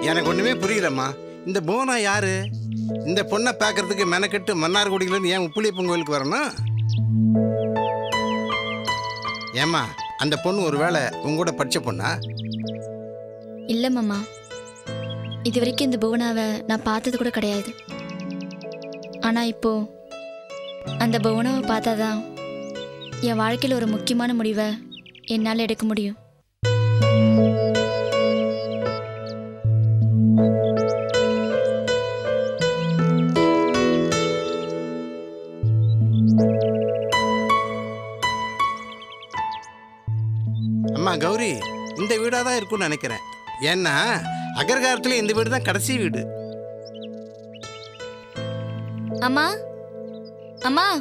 எனக்கு ஒண்ணுமே புரியலம்மா. இந்த புவனா யாரு? இந்த பொண்ணை பார்க்கறதுக்கு மெனக்கெட்டு மன்னார்குடியிலேருந்து ஏன் உப்புளியப்பன் கோயிலுக்கு வரணும்? ஏம்மா அந்த பொண்ணு ஒருவேளை உங்க கூட படிச்ச பொண்ணா? இல்லை மாமா. இது வரைக்கும் இந்த புவனாவை நான் பார்த்தது கூட கிடையாது. ஆனால் இப்போ அந்த புவனாவை பார்த்தாதான் என் வாழ்க்கையில் ஒரு முக்கியமான முடிவை என்னால் எடுக்க முடியும். இந்த வீடாக தான் இருக்கும்னு நினைக்கிறேன். ஏன்னா அகர்காரத்தில் இந்த வீடு தான் கடைசி வீடு. அம்மா? அம்மா?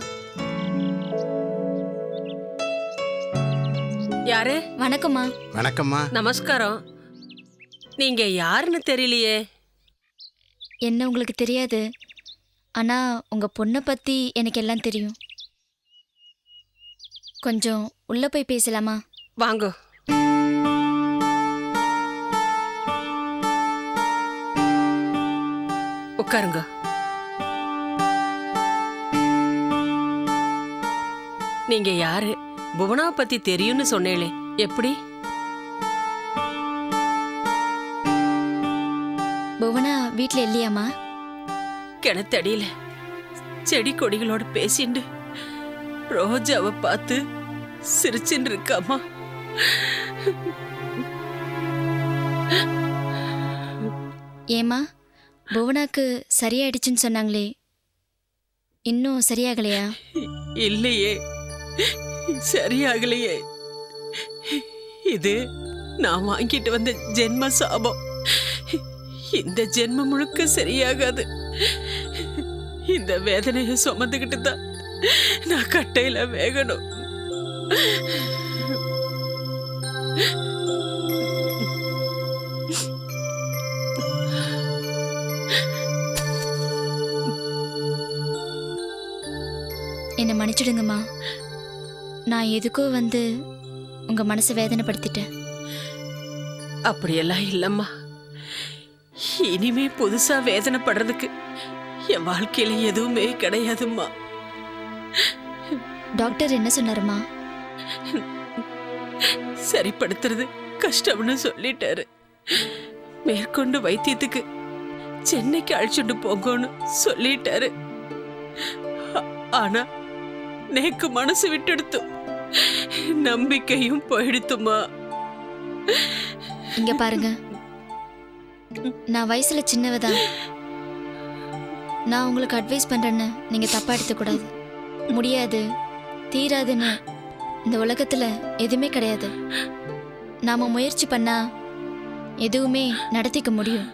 யாரு? வணக்கம்மா. வணக்கம்மா. நமஸ்காரம். நீங்க யாருன்னு தெரியலையே. என்ன உங்களுக்கு தெரியாது. ஆனால் உங்கள் பொண்ணை பற்றி எனக்கு எல்லாம் தெரியும். கொஞ்சம் உள்ளே போய் பேசலாமா? வாங்கோ. உட்காருங்க. நீங்க யாரு? புவனாவை பத்தி தெரியும்னு சொன்னேளே. எப்படி? புவனா வீட்டில் இல்லையாம்மா? கிணத்தடியில செடி கொடிகளோட பேசிண்டு ரோஜாவை பார்த்து சிரிச்சுன்னு இருக்காமா ஏம்மா? புவனாக்கு சரியாயிடுச்சுன்னு சொன்னாங்களே. இன்னும் சரியாகலையா? இல்லையே. சரியாகலையே. இது நான் வாங்கிட்டு வந்த ஜென்ம சாபம். இந்த ஜென்மம் முழுக்க சரியாகாது. இந்த வேதனையை சுமந்துக்கிட்டு தான் நான் கட்டையில வேகணும். என்னை மன்னிச்சிடுங்கம்மா. நான் எதுக்கோ வந்து உங்கள் மனசை வேதனைப்படுத்திட்டேன். அப்படியெல்லாம் இல்லம்மா. இனிமே புதுசா வேதனைப்படுறதுக்கு என் வாழ்க்கையில எதுவுமே கிடையாதும்மா. டாக்டர் என்ன சொன்னாருமா? சரிப்படுத்துறது கஷ்டம்னு சொல்லிட்டாரு. மேற்கொண்டு வைத்தியத்துக்கு சென்னைக்கு அழைச்சிட்டு போங்கன்னு சொல்லிட்டாரு. ஆனா நேக்கு மனசு விட்டெடுத்து. நம்பிக்கையும் போயிடுத்துமா. இங்க பாருங்க. நான் வயசுல சின்னவதான். நான் உங்களுக்கு அட்வைஸ் பண்றேன்னு நீங்க தப்பா எடுத்துக்கூடாது. முடியாது தீராதுன்னு இந்த உலகத்துல எதுவுமே கிடையாது. நாம முயற்சி பண்ணா எதுவுமே நடத்திக்க முடியும்.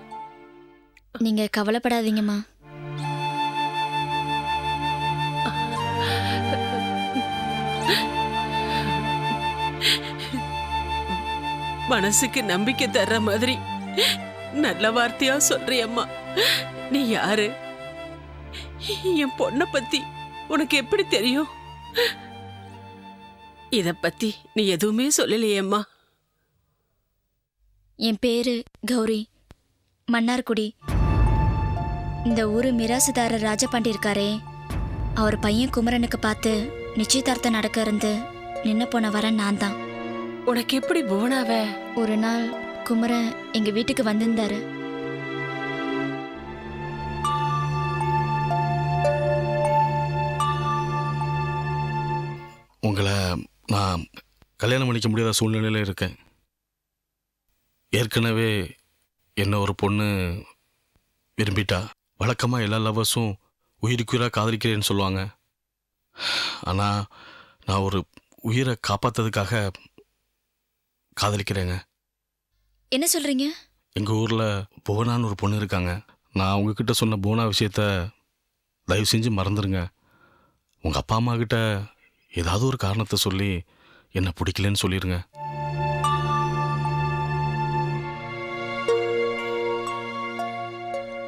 நீங்க கவலைப்படாதீங்கம்மா. மனசுக்கு நம்பிக்கை தர்ற மாதிரி. நல்ல வார்த்தையா சொல்றியம்மா நீ யாரு? என் பொண்ண பத்தி உனக்கு எப்படி தெரியும்? இத பத்தி நீ எதுவுமே சொல்லலையேம்மா என் பேரு கௌரி. மன்னார்குடி. இந்த ஊரு மிராசுதாரர் ராஜபாண்டி இருக்காரே. அவர் பையன் குமரனுக்கு பார்த்து நிச்சயதார்த்தம் நடக்க இருந்து நின்று போன வரேன் நான் தான் உனக்கு எப்படி புவனாவ? ஒரு நாள் குமரன் எங்க வீட்டுக்கு வந்திருந்தாரு. உங்களை நான் கல்யாணம் பண்ணிக்க முடியாத சூழ்நிலையில் இருக்கேன். ஏற்கனவே என்ன ஒரு பொண்ணு விரும்பிட்டா. வழக்கமாக எல்லா லவ்வர்ஸும் உயிருக்குயிராக காதலிக்கிறேன்னு சொல்லுவாங்க. ஆனால் நான் ஒரு உயிரை காப்பாற்றுறதுக்காக காதலிக்கிறேங்க. என்ன சொல்றீங்க? எங்கள் ஊரில் புவனான்னு ஒரு பொண்ணு இருக்காங்க. நான் உங்ககிட்ட சொன்ன புவனா விஷயத்த தயவு செஞ்சு மறந்துடுங்க உங்கள் அப்பா அம்மா கிட்ட ஏதாவது ஒரு காரணத்தை சொல்லி என்னை பிடிக்கலன்னு சொல்லிடுங்க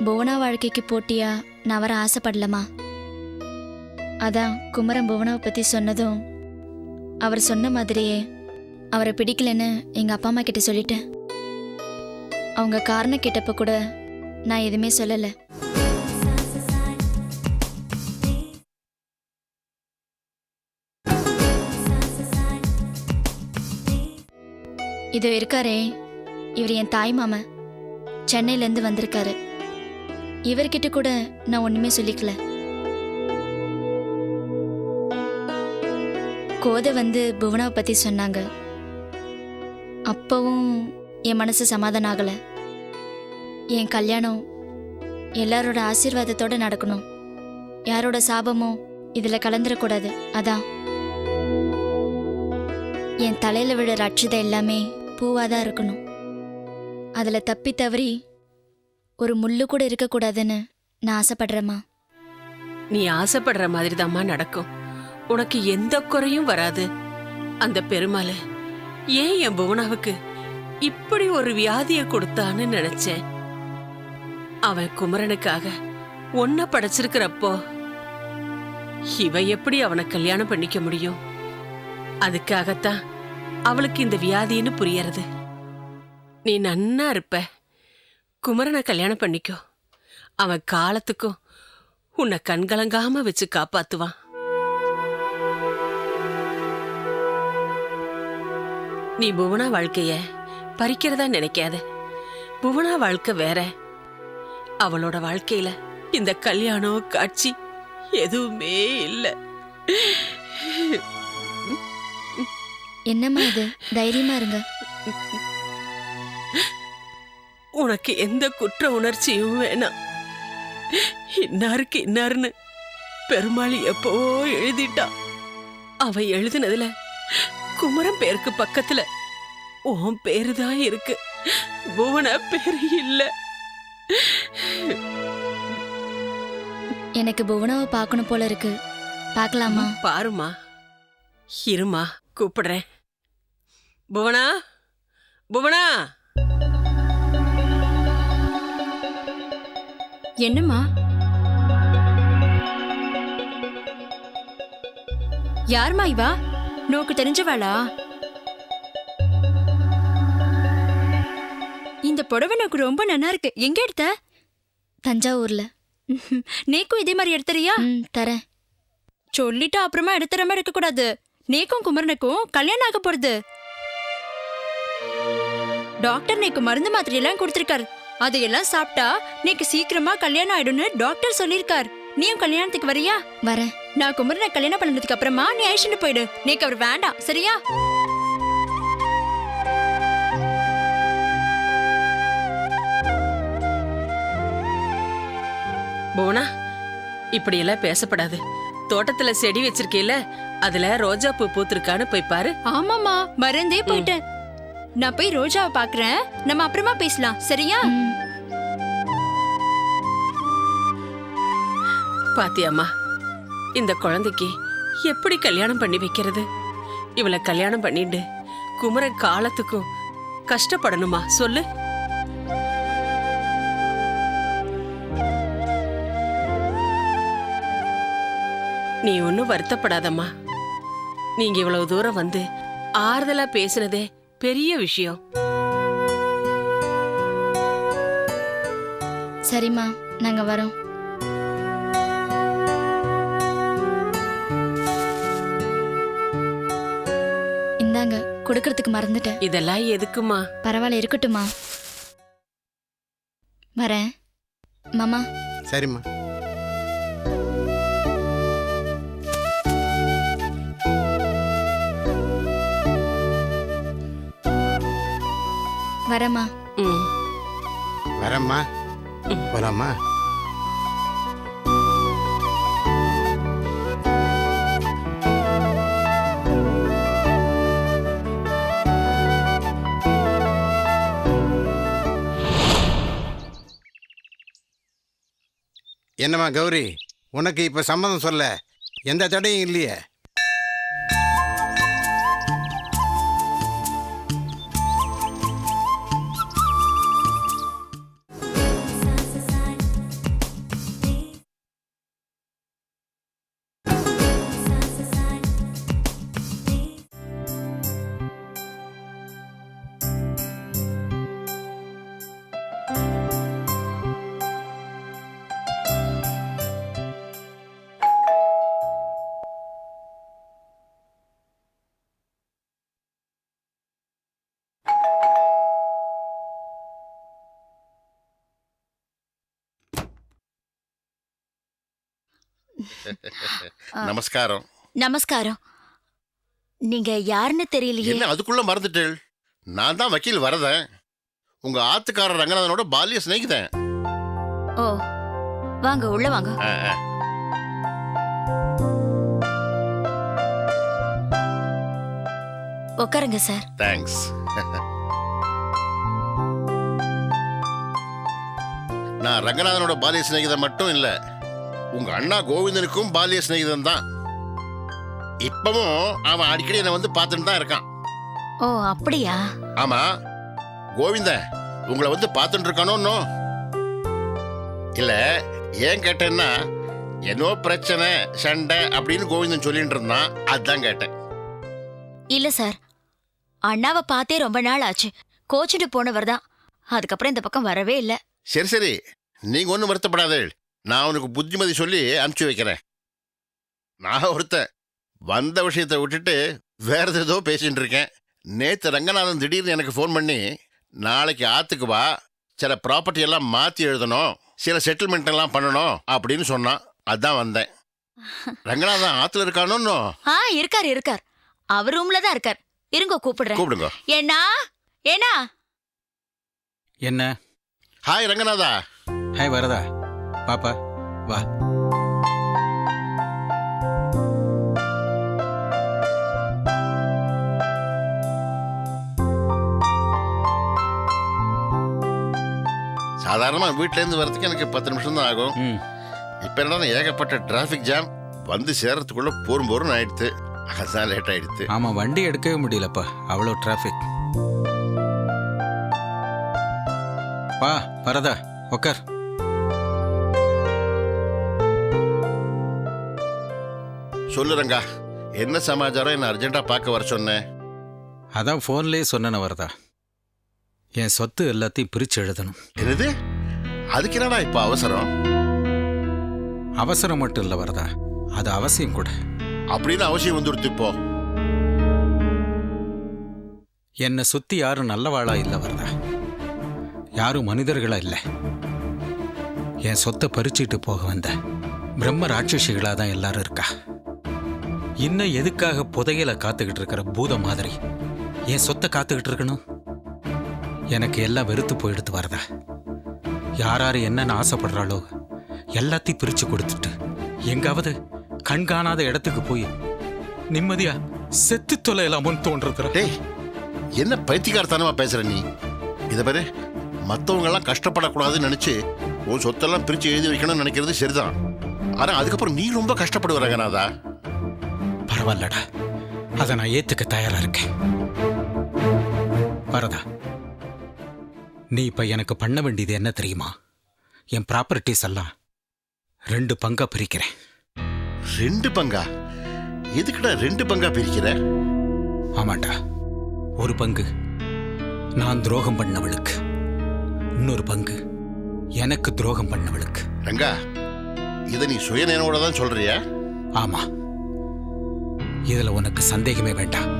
புவனா வாழ்க்கைக்கு போட்டியா? நான் வர ஆசைப்படலமா? அதான் குமரன் புவனாவை பத்தி சொன்னதும் அவர் சொன்ன மாதிரியே அவரை பிடிக்கலன்னு எங்கள் அப்பா அம்மா கிட்ட சொல்லிட்டேன். அவங்க காரணம் கேட்டப்ப கூட நான் எதுவுமே சொல்லலை. இது இருக்காரே. இவர் என் தாய் மாமன் சென்னையிலேருந்து வந்திருக்காரு. இவர்கிட்ட கூட நான் ஒன்றுமே சொல்லிக்கல. கோதை வந்து புவனாவை பற்றி சொன்னாங்க. அப்பவும் என் மனசு சமாதானம் ஆகலை என் கல்யாணம் எல்லாரோட ஆசீர்வாதத்தோட நடக்கணும். யாரோட சாபமும் இதில் கலந்துடக்கூடாது அதான். என் தலையில் விழ ரட்சிதை எல்லாமே பூவாக தான் இருக்கணும். அதில் தப்பி தவறி ஒரு முள்ளு கூட இருக்கக்கூடாதுன்னு நான் ஆசைப்படுறேம்மா. நீ ஆசைப்படுற மாதிரி நடக்கும். உனக்கு எந்த குறையும் வராது. அந்த பெருமாளை ஏன் என் புவனாவுக்கு இப்படி ஒரு வியாதிய கொடுத்தான்னு நினைச்சேன்? அவன் குமரனுக்காக ஒன்ன படைச்சிருக்கிறப்போ இவ எப்படி அவனை கல்யாணம் பண்ணிக்க முடியும்? அதுக்காகத்தான் அவளுக்கு இந்த வியாதின்னு புரியறது. நீ நன்னா இருப்ப. குமரனை கல்யாணம் பண்ணிக்கோ. அவன் காலத்துக்கும் உன்னை கண்கலங்காம வச்சு காப்பாத்துவான். நீ புவனா வாழ்க்கைய பறிக்கிறதா நினைக்காத. புவனா வாழ்க்கை வேற. அவளோட வாழ்க்கையில இந்த கல்யாணம் காட்சி எதுவுமே இல்ல. என்னம்மா இது? தைரியமா இருங்க. உனக்கு எந்த குற்ற உணர்ச்சியும் வேணாம். இன்னாருக்கு இன்னாருன்னு பெருமாள் எப்பவோ எழுதிட்டான் அவ எழுதினதுல குமரன் பேருக்கு பக்கத்துல. உன் பேரு தான் இருக்கு. புவன பேரு இல்ல. எனக்கு புவனாவை பார்க்கணும் போல இருக்கு. பார்க்கலாமா? பாருமா இருமா கூப்பிடுறேன். புவனா? புவனா? என்னம்மா? யாரும்மா இவா? நோக்கு தெரிஞ்சவாளா இந்த புடவை நோக்கு ரொம்ப நல்லா இருக்கு எங்க எடுத்த தஞ்சாவூர்ல நேக்கும் இதே மாதிரி எடுத்துறியா தரேன் சொல்லிட்டு அப்புறமா எடுத்துற மாதிரி இருக்க கூடாது நேக்கும் குமரனுக்கும் கல்யாணம் ஆக போறது டாக்டர் நேக்கு மருந்து மாத்திரை எல்லாம் கொடுத்திருக்காரு அதையெல்லாம் சாப்பிட்டா நேக்கு சீக்கிரமா கல்யாணம் ஆயிடும்னு டாக்டர் சொல்லிருக்கார் நீயும் கல்யாணத்துக்கு வரியா வரேன் நான் குமரனை கல்யாணம் பண்ணதுக்கு அப்புறமா நீ அழிச்சுட்டு போயிடு. நேக்கு அவர் வேண்டாம் சரியா? புவனா இப்படி எல்லாம் பேசப்படாது. தோட்டத்துல செடி வச்சிருக்கீல அதுல ரோஜா பூ பூத்திருக்கான்னு போய் பாரு. ஆமாமா மறந்தே போயிட்டேன். நான் போய் ரோஜாவை பாக்குறேன் நம்ம அப்புறமா பேசலாம் சரியா? ம். பாத்தியாம்மா இந்த குழந்தைக்கு எப்படி கல்யாணம் பண்ணி வைக்கிறது? இவளை கல்யாணம் பண்ணிட்டு குமரன் காலத்துக்கும் கஷ்டப்படணுமா? சொல்லு. நீ ஒன்னும் வருத்தப்படாதம்மா. நீங்க இவ்வளவு தூரம் வந்து ஆறுதலா பேசுனதே பெரிய விஷயம். சரிம்மா நாங்க வரோம். கொடுக்கறதுக்கு மறந்துட்டேன். இதெல்லாம் எதுக்குமா? பரவாயில்ல இருக்கட்டுமா வரேன். மாமா. சரிம்மா. வரேம்மா. ம். வரேம்மா. போலாமா? என்னம்மா கௌரி உனக்கு இப்போ சம்மதம் சொல்ல எந்த தடையும் இல்லையே? நமஸ்காரம். நமஸ்காரம். நீங்க யாருன்னு தெரியலையே. என்ன அதுக்குள்ள மறந்துட்டேள்? நான் தான் வக்கீல் வரதேன். உங்க ஆத்துக்காரர் ரங்கநாதனோட பால்ய சிநேகிதன். ஓ வாங்க உள்ள வாங்க. உட்காருங்க சார். தேங்க்ஸ். நான் ரங்கநாதனோட பால்ய சிநேகிதன் மட்டும் இல்ல உங்க அண்ணா கோவிந்தனுக்கும் பால்ய சிநேகிதன் தான். இப்பவும் அவன் அடிக்கடி என்னை வந்து பார்த்துட்டு தான் இருக்கான். ஓ அப்படியா? ஆமா. கோவிந்தன் உங்களை வந்து பார்த்துட்டு இருக்கானோ? இல்ல ஏன் கேட்டேன்னா என்னோ பிரச்சனை சண்டை அப்படின்னு கோவிந்தன் சொல்லிட்டு இருந்தான். அதான் கேட்டேன். இல்ல சார். அண்ணாவை பார்த்தே ரொம்ப நாள் ஆச்சு. கோச்சிட்டு போனவர் தான். அதுக்கப்புறம் இந்த பக்கம் வரவே இல்ல. சரி சரி. நீங்க ஒன்றும் வருத்தப்படாதே. நான் உனக்கு புத்திமதி சொல்லி அனுப்பிச்சு வைக்கிறேன். நான் ஒருத்தன். வந்த விஷயத்தை விட்டுட்டு வேற ஏதோ பேசிட்டு இருக்கேன். நேத்து ரங்கநாதன் திடீர்னு எனக்கு ஃபோன் பண்ணி நாளைக்கு ஆத்துக்கு வா. சில ப்ராப்பர்ட்டி எல்லாம் மாத்தி எழுதணும். சில செட்டில்மெண்ட் எல்லாம் பண்ணணும். அப்படின்னு சொன்னான். அதான் வந்தேன். ரங்கநாதன் ஆத்துல இருக்கானோ? ஆ இருக்கார் இருக்கார். அவர் ரூம்ல தான் இருக்கார். இருங்க கூப்பிடுறேன். கூப்பிடுங்க. ஏன்னா ஏனா என்ன? ஹாய் ரங்கநாதா. ஹாய் வரதா? பாப்பா வா. சாதாரணமா வீட்ல இருந்து வரதுக்கு எனக்கு பத்து நிமிஷம் தான் ஆகும். இப்ப என்னன்னா ஏகப்பட்ட டிராஃபிக் ஜாம் வந்து சேர்றதுக்குள்ள போரும் போரும் ஆயிடுத்து. அதான் லேட் ஆயிடுத்து. ஆமா வண்டி எடுக்கவே முடியலப்பா. அவ்வளோ டிராஃபிக் வா வரதா உக்கார். சொல்லு ரங்கா என்ன சமாச்சாரம்? என்ன அர்ஜென்ட்டா பார்க்க வர சொன்னேன் அதான் ஃபோன்லேயே சொன்னேன வரதா. என் சொத்து எல்லாத்தையும் பிரித்து எழுதணும். என்னது? அதுக்கு என்னடா இப்ப அவசரம்? அவசரம் மட்டும் இல்லை வரதா. அது அவசியம் கூட. அப்படின்னு அவசியம் வந்துடுத்து இப்போ. என்னை சுற்றி யாரும் நல்லவாளா இல்லை வரதா. யாரும் மனிதர்களா இல்லை. என் சொத்தை பறிச்சுட்டு போக வந்த பிரம்ம ராட்சசிகளாக தான் எல்லாரும் இருக்கா. இன்னும் எதுக்காக புதையல காத்துக்கிட்டு இருக்கிற பூத மாதிரி? என் சொத்தை காத்துக்கிட்டு இருக்கணும்? எனக்கு எல்லாம் வெறுத்து போயிடுத்து வரதா? யார் யார் என்னென்ன ஆசைப்படுறாளோ எல்லாத்தையும் பிரித்து கொடுத்துட்டு எங்காவது கண் காணாத இடத்துக்கு போய் நிம்மதியா செத்து தொலையலாமோன்னு தோன்றதுடா டேய் என்ன பைத்தியக்காரத்தனமா பேசுற நீ? இதை பாரு மற்றவங்க எல்லாம் கஷ்டப்படக்கூடாதுன்னு நினைச்சு உன் சொத்தெல்லாம் பிரிச்சு எழுதி வைக்கணும்னு நினைக்கிறது சரிதான். ஆனால் அதுக்கப்புறம் நீ ரொம்ப கஷ்டப்படுவ ரங்கநாதா. பரவாயில்லடா அதை நான் ஏத்துக்க தயாரா இருக்கேன். வரதா நீ இப்ப எனக்கு பண்ண வேண்டியது என்ன தெரியுமா? என் ப்ராப்பர்ட்டிஸ் எல்லாம் ரெண்டு பங்கா பிரிக்கிறேன். ரெண்டு பங்கா? எதுக்குடா ரெண்டு பங்கா பிரிக்கிற? ஆமாண்டா. ஒரு பங்கு நான் துரோகம் பண்ணவளுக்கு. இன்னொரு பங்கு எனக்கு துரோகம் பண்ணவளுக்கு. ரங்கா இதை நீ சுயநினைவோட தான் சொல்றியா? ஆமா. இதுல உனக்கு சந்தேகமே வேண்டாம்.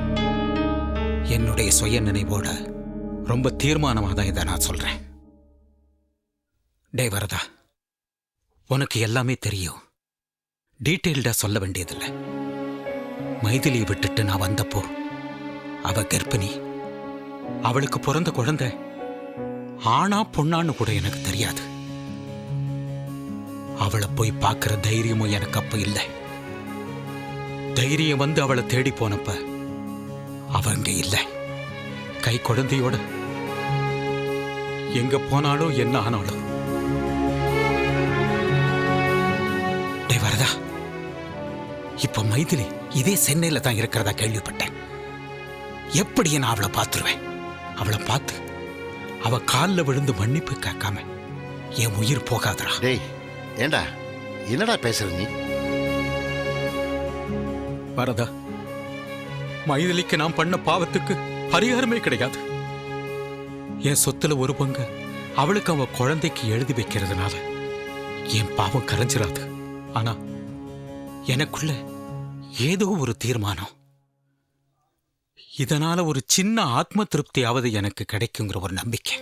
என்னுடைய சுய நினைவோட ரொம்ப தீர்மானமாக தான் இதை நான் சொல்றேன். டே வரதா உனக்கு எல்லாமே தெரியும். டீட்டெயில்டா சொல்ல வேண்டியதில்லை. மைதிலியை விட்டுட்டு நான் வந்தப்போ அவ கர்ப்பிணி அவளுக்கு பிறந்த குழந்தை ஆனா பொண்ணான்னு கூட எனக்கு தெரியாது. அவளை போய் பார்க்குற தைரியமும் எனக்கு அப்ப இல்லை. தைரியம் வந்து அவளை தேடி போனப்ப அவ அங்க இல்லை. கை குழந்தையோட. எங்க போனாலும் என்ன ஆனாலும். வரதா. இப்ப மைதிலி இதே சென்னையில தான் இருக்கிறதா கேள்விப்பட்டேன். எப்படி நான் அவளை பார்த்துருவேன்? அவளை பார்த்து அவ காலில் விழுந்து மன்னிப்பு கேட்காம என் உயிர் போகாதரா டேய் ஏண்டா? என்னடா பேசுற நீ? வரதா மைதிலிக்கு நான் பண்ண பாவத்துக்கு பரிகாரமே கிடையாது. என் சொத்துல ஒரு பங்கு அவளுக்கு அவ குழந்தைக்கு எழுதி வைக்கிறதுனால என் பாவம் கரைஞ்சிடாது ஆனா எனக்குள்ள ஏதோ ஒரு தீர்மானம். இதனால ஒரு சின்ன ஆத்ம திருப்தியாவது எனக்கு கிடைக்குங்கிற ஒரு நம்பிக்கை.